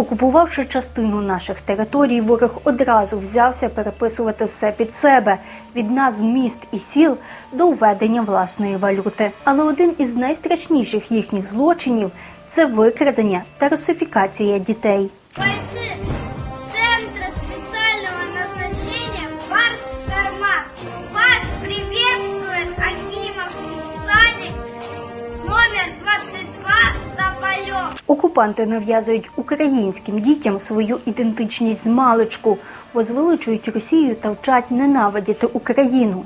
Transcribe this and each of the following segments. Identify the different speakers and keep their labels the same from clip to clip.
Speaker 1: Окупувавши частину наших територій, ворог одразу взявся переписувати все під себе від назв міст і сіл до введення власної валюти. Але один із найстрашніших їхніх злочинів це викрадення та русифікація дітей. Окупанти нав'язують українським дітям свою ідентичність з маличку, возвеличують Росію та вчать ненавидіти Україну.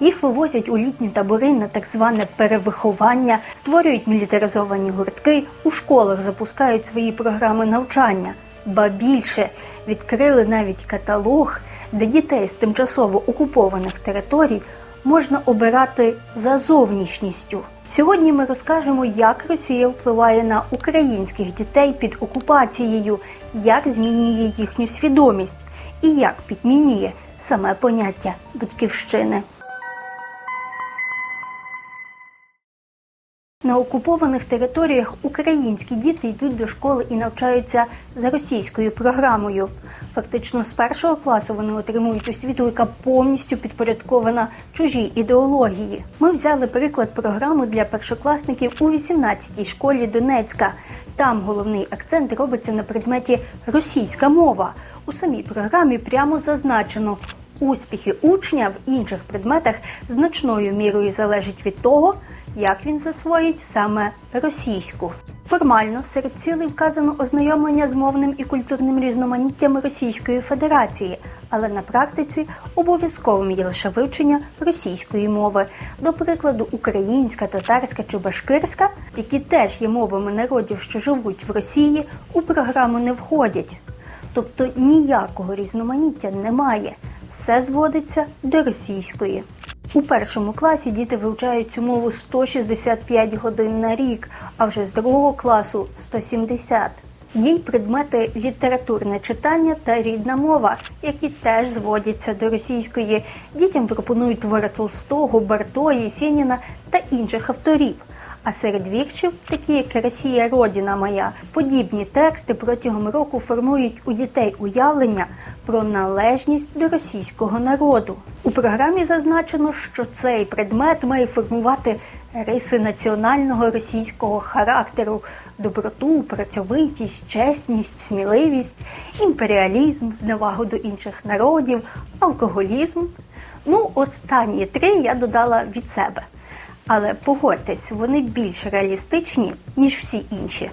Speaker 1: Їх вивозять у літні табори на так зване перевиховання, створюють мілітаризовані гуртки, у школах запускають свої програми навчання. Ба більше відкрили навіть каталог, де дітей з тимчасово окупованих територій можна обирати за зовнішністю. Сьогодні ми розкажемо, як Росія впливає на українських дітей під окупацією, як змінює їхню свідомість і як підмінює саме поняття батьківщини. На окупованих територіях українські діти йдуть до школи і навчаються за російською програмою. Фактично з першого класу вони отримують освіту, яка повністю підпорядкована чужій ідеології. Ми взяли приклад програми для першокласників у 18-й школі Донецька. Там головний акцент робиться на предметі російська мова. У самій програмі прямо зазначено. Успіхи учня в інших предметах значною мірою залежать від того, як він засвоїть саме російську. Формально серед цілей вказано ознайомлення з мовним і культурним різноманіттям Російської Федерації, але на практиці обов'язковим є лише вивчення російської мови, до прикладу, українська, татарська чи башкирська, які теж є мовами народів, що живуть в Росії, у програму не входять. Тобто ніякого різноманіття немає. Все зводиться до російської. У першому класі діти вивчають цю мову 165 годин на рік, а вже з другого класу 170. Є й предмети літературне читання та рідна мова, які теж зводяться до російської. Дітям пропонують твори Толстого, бартої сініна та інших авторів. А серед віршів, такі як Росія, Родина моя, подібні тексти протягом року формують у дітей уявлення про належність до російського народу. У програмі зазначено, що цей предмет має формувати риси національного російського характеру, доброту, працьовитість, чесність, сміливість, імперіалізм, зневагу до інших народів, алкоголізм. Ну, останні три я додала від себе. Але погодьтесь, вони більш реалістичні, ніж всі інші.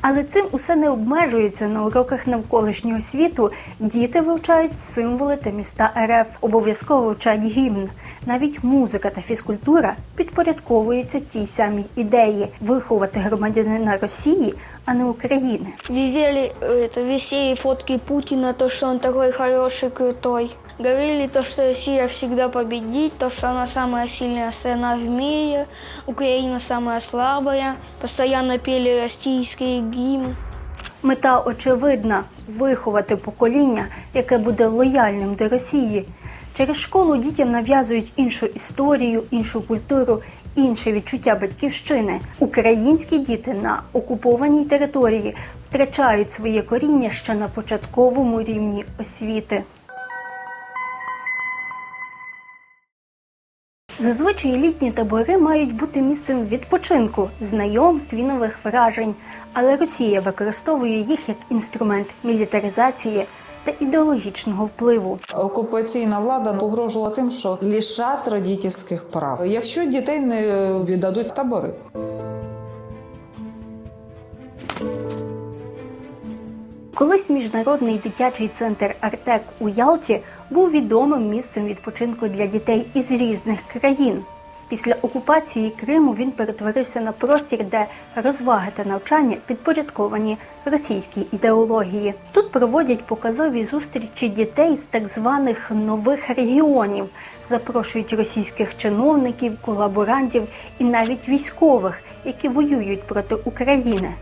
Speaker 1: Але цим усе не обмежується на уроках навколишнього світу. Діти вивчають символи та міста РФ, обов'язково вчать гімн. Навіть музика та фізкультура підпорядковуються тій самій ідеї виховати громадянина Росії, а не України.
Speaker 2: Везде это, висели фотки Путина, то, что он такой хороший, крутой. Говорили то, что Россия всегда победит, то, что она самая сильная страна в мире, Украина самая слабая. Постоянно пели российские гимны.
Speaker 1: Мета очевидна виховати покоління, яке буде лояльним до Росії. Через школу дітям нав'язують іншу історію, іншу культуру, інше відчуття батьківщини. Українські діти на окупованій території втрачають своє коріння ще на початковому рівні освіти. Зазвичай літні табори мають бути місцем відпочинку, знайомств і нових вражень, але Росія використовує їх як інструмент мілітаризації та ідеологічного впливу.
Speaker 3: Окупаційна влада погрожувала тим, що лишать родительських прав, якщо дітей не віддадуть в табори.
Speaker 1: Колись міжнародний дитячий центр Артек у Ялті був відомим місцем відпочинку для дітей із різних країн. Після окупації Криму він перетворився на простір, де розваги та навчання підпорядковані російській ідеології. Тут проводять показові зустрічі дітей з так званих нових регіонів, запрошують російських чиновників, колаборантів і навіть військових, які воюють проти України.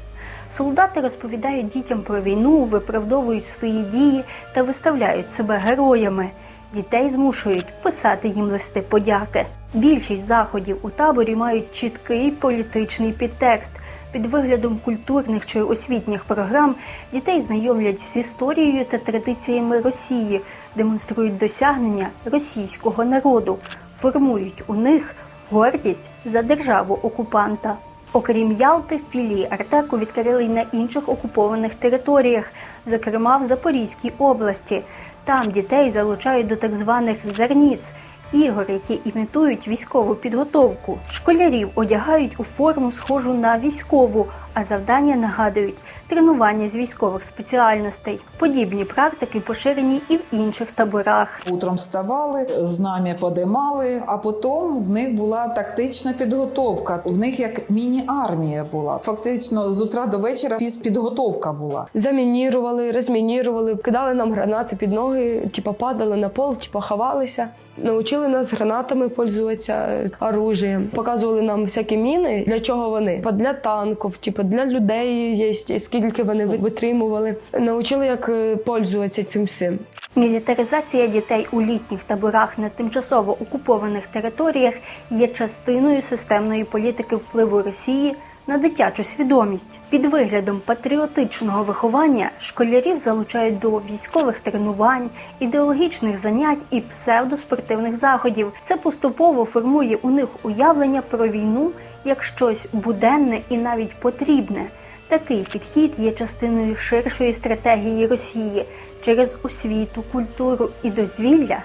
Speaker 1: Солдати розповідають дітям про війну, виправдовують свої дії та виставляють себе героями. Дітей змушують писати їм листи подяки. Більшість заходів у таборі мають чіткий політичний підтекст. Під виглядом культурних чи освітніх програм дітей знайомлять з історією та традиціями Росії, демонструють досягнення російського народу, формують у них гордість за державу окупанта. Окрім Ялти, філії Артеку відкрили й на інших окупованих територіях, зокрема в Запорізькій області. Там дітей залучають до так званих зерніць ігор, які імітують військову підготовку. Школярів одягають у форму, схожу на військову, а завдання нагадують тренування з військових спеціальностей. Подібні практики поширені і в інших таборах.
Speaker 3: Утром вставали, знам'я подимали, а потім в них була тактична підготовка. В них як міні-армія була. Фактично з утра до вечора підготовка була.
Speaker 4: замінірували, розмінірували, кидали нам гранати під ноги, типа падали на пол, типа ховалися. Научили нас гранатами пользуватися оружієм. Показували нам всякі міни, для чого вони. Для танків, типа для людей є, скільки вони витримували. Научили, як е, пользуватися цим всім.
Speaker 1: Мілітаризація дітей у літніх таборах на тимчасово окупованих територіях є частиною системної політики впливу Росії на дитячу свідомість. Під виглядом патріотичного виховання школярів залучають до військових тренувань, ідеологічних занять і псевдоспортивних заходів. Це поступово формує у них уявлення про війну як щось буденне і навіть потрібне. Такий підхід є частиною ширшої стратегії Росії через освіту, культуру і дозвілля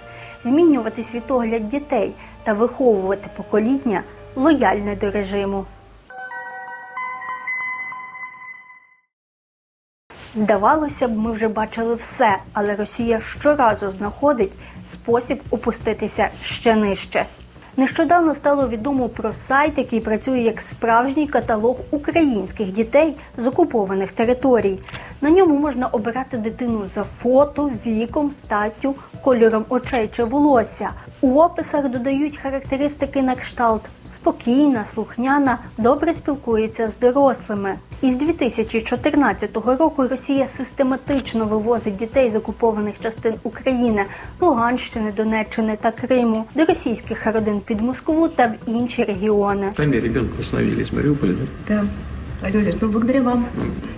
Speaker 1: змінювати світогляд дітей та виховувати покоління лояльне до режиму. Здавалося б, ми вже бачили все, але Росія щоразу знаходить спосіб опуститися ще нижче. Нещодавно стало відомо про сайт, який працює як справжній каталог українських дітей з окупованих територій. На ньому можна обирати дитину за фото, віком, статтю, кольором очей чи волосся. У описах додають характеристики на кшталт спокійна, слухняна, добре спілкується з дорослими. Із 2014 року Росія систематично вивозить дітей з окупованих частин України, Луганщини, Донеччини та Криму до російських родин під Москву та в інші регіони.
Speaker 5: Сами ребенка установили из Мариуполя, да?
Speaker 6: Да. Владимир Владимирович, ну, благодаря вам.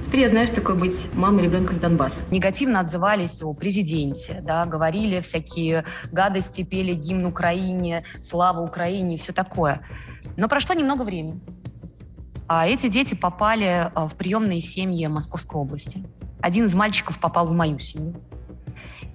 Speaker 6: Теперь я знаю, что такое быть мамой ребенка с Донбасса.
Speaker 7: негативно отзывались о президенте, да, говорили всякие гадости, пели гимн Украине, слава Украине и все такое. Но прошло немного времени. А эти дети попали а, в приемные семьи Московской области. Один из мальчиков попал в мою семью.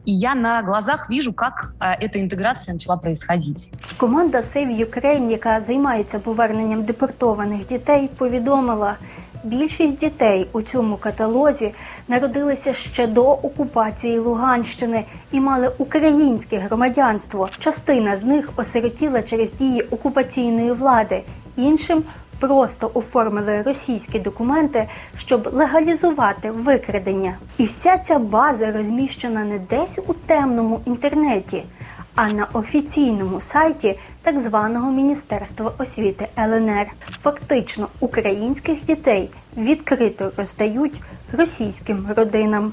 Speaker 7: И я на глазах вижу, как а, эта интеграция начала происходить.
Speaker 1: Команда Save Ukraine, яка займається поверненням депортованих дітей, повідомила, більшість дітей у цьому каталозі народилися ще до окупації Луганщини і мали українське громадянство. Частина з них осиротіла через дії окупаційної влади, іншим просто оформили російські документи, щоб легалізувати викрадення. І вся ця база розміщена не десь у темному інтернеті, а на офіційному сайті так званого Міністерства освіти ЛНР. Фактично українських дітей відкрито роздають російським родинам.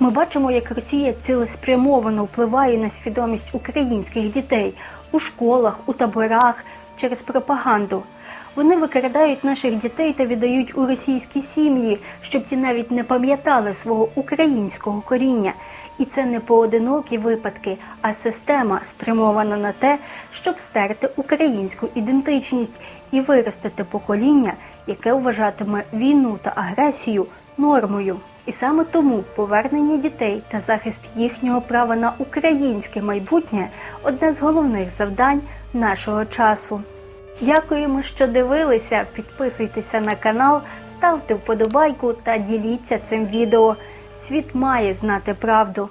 Speaker 1: Ми бачимо, як Росія цілеспрямовано впливає на свідомість українських дітей у школах, у таборах через пропаганду. Вони викрадають наших дітей та віддають у російські сім'ї, щоб ті навіть не пам'ятали свого українського коріння. І це не поодинокі випадки, а система спрямована на те, щоб стерти українську ідентичність і виростити покоління, яке вважатиме війну та агресію нормою. І саме тому повернення дітей та захист їхнього права на українське майбутнє одне з головних завдань нашого часу. Дякуємо, що дивилися. Підписуйтеся на канал, ставте вподобайку та діліться цим відео. Світ має знати правду.